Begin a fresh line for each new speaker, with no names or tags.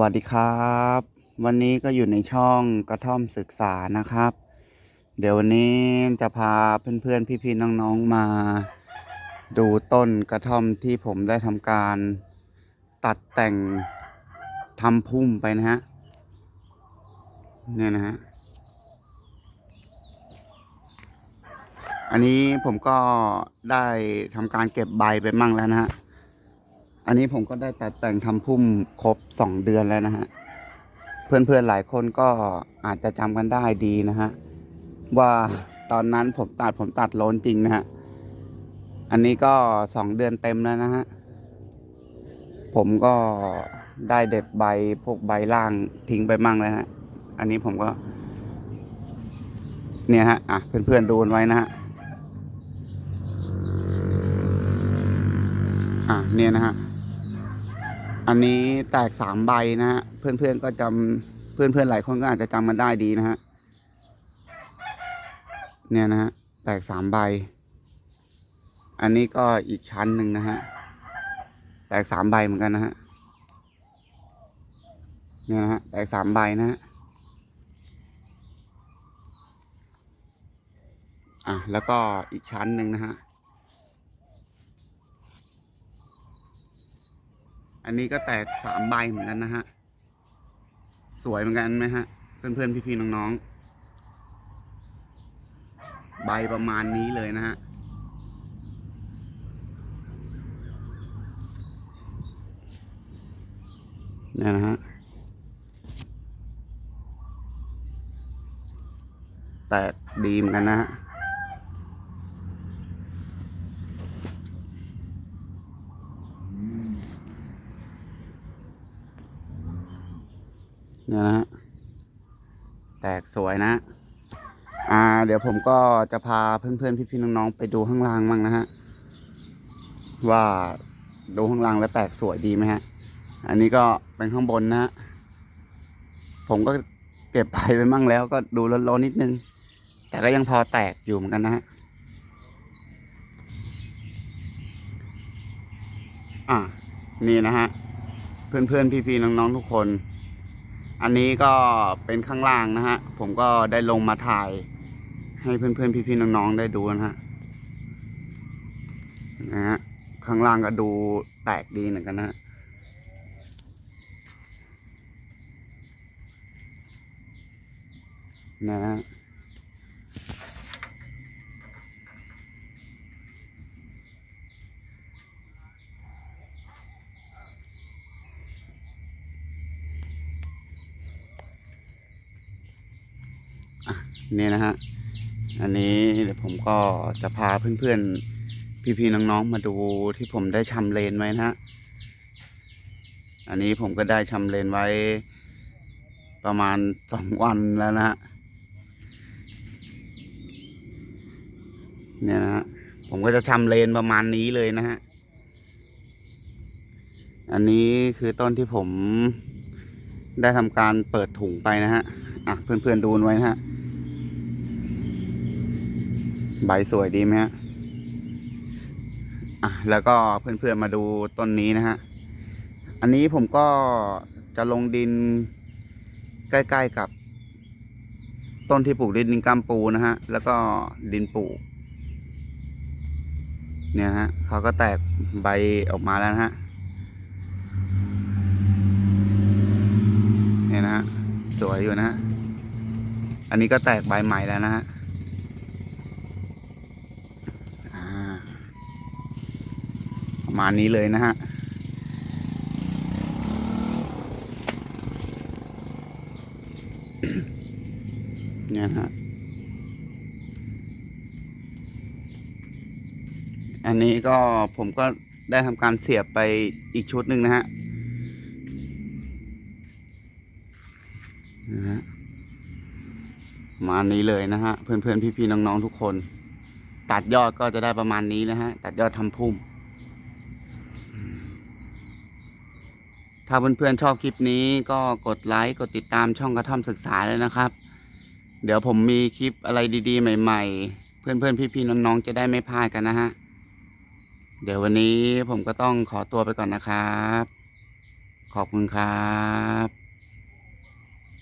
วัสดีครับ วันนี้ก็อยู่ในช่องกระท่อมศึกษานะครับ เดี๋ยววันนี้จะพาเพื่อนๆพี่ๆน้องๆมา ดูต้นกระท่อมที่ผมได้ทำการตัดแต่งทำพุ่มไปนะฮะเนี่ยนะฮะอันนี้ผมก็ได้ทำการเก็บใบไปมั่งแล้วนะฮะ อันนี้ผมก็ได้ตัดแต่งทำพุ่มครบสองเดือนแล้วนะฮะ เพื่อนๆหลายคนก็อาจจะจำกันได้ดีนะฮะ ว่าตอนนั้นผมตัดผมตัดโลนจริงนะฮะ อันนี้ก็สองเดือนเต็มแล้วนะฮะ ผมก็ได้เด็ดใบพวกใบล่างทิ้งไปมั่งแล้วนะฮะ อันนี้ผมก็ เนี่ยฮะ อะ เพื่อนๆดูไว้นะฮะอะเนี่ยนะฮะ อันนี้แตกสามใบนะฮะเพื่อนๆก็จำเพื่อนๆหลายคนก็อาจจะจำมันได้ดีนะฮะเนี่ยนะฮะแตกสามใบ อันนี้ก็อีกชั้นหนึ่งนะฮะแตกสามใบเหมือนกันนะฮะเนี่ยนะฮะแตกสามใบนะฮะอะแล้วก็อีกชั้นหนึ่งนะฮะ อันนี้ก็แตกสามใบเหมือนกันนะฮะ สวยเหมือนกันไหมฮะ เพื่อนๆ พี่ๆ น้องๆ ใบประมาณนี้เลยนะฮะ เนี่ยนะฮะ แตกดีเหมือนกันนะฮะ เนี่ยนะฮะแตกสวยนะ อ่า เดี๋ยวผมก็จะพาเพื่อนๆพี่ๆน้องๆไปดูข้างล่างมั่งนะฮะว่าดูข้างล่างแล้วแตกสวยดีไหมฮะ อันนี้ก็เป็นข้างบนนะฮะผมก็เก็บไปไปมั่งแล้วก็ดูโลนๆนิดนึง แต่ก็ยังพอแตกอยู่เหมือนกันนะฮะ อะ นี่นะฮะ เพื่อนๆ พี่ๆ น้องๆ ทุกคน อันนี้ก็เป็นข้างล่างนะฮะ ผมก็ได้ลงมาถ่าย ให้เพื่อนๆพี่ๆน้องๆได้ดูนะฮะนะฮะข้างล่างก็ดูแตกดีเหมือนกันนะฮะนะฮะ นี่นะฮะ อันนี้เดี๋ยวผมก็จะพาเพื่อนๆ พี่ๆ น้องๆ มาดูที่ผมได้ชำเลนไว้นะฮะ อันนี้ผมก็ได้ชำเลนไว้ประมาณสองวันแล้วนะฮะ เนี่ยนะฮะ ผมก็จะชำเลนประมาณนี้เลยนะฮะ อันนี้คือต้นที่ผมได้ทำการเปิดถุงไปนะฮะ อะเพื่อนๆดูไว้นะฮะ ใบสวยดีไหมฮะอะแล้วก็เพื่อนๆมาดูต้นนี้นะฮะ อันนี้ผมก็จะลงดินใกล้ๆกับ ต้นที่ปลูกดินดินกำปูนะฮะ แล้วก็ดินปลูก เนี่ยฮะเขาก็แตกใบออกมาแล้วนะฮะ เนี่ยนะฮะ สวยอยู่นะฮะ อันนี้ก็แตกใบใหม่แล้วนะฮะ อ่า ประมาณนี้เลยนะฮะเนี่ยฮะ อันนี้ก็ผมก็ได้ทำการเสียบไปอีกชุดหนึ่งนะฮะนะฮะประมานี้เลยนะฮะ เพื่อนๆ พี่ๆ น้องๆ ทุกคน ตัดยอดก็จะได้ประมาณนี้นะฮะ ตัดยอดทำพุ่ม ถ้าเพื่อนๆชอบคลิปนี้ก็กดไลค์กดติดตามช่องกระท่อมศึกษาเลยนะครับ เดี๋ยวผมมีคลิปอะไรดีๆ ใหม่ ๆ เพื่อนๆพี่ๆน้องๆจะได้ไม่พลาดกันนะฮะ เดี๋ยววันนี้ผมก็ต้องขอตัวไปก่อนนะครับ ขอบคุณครับ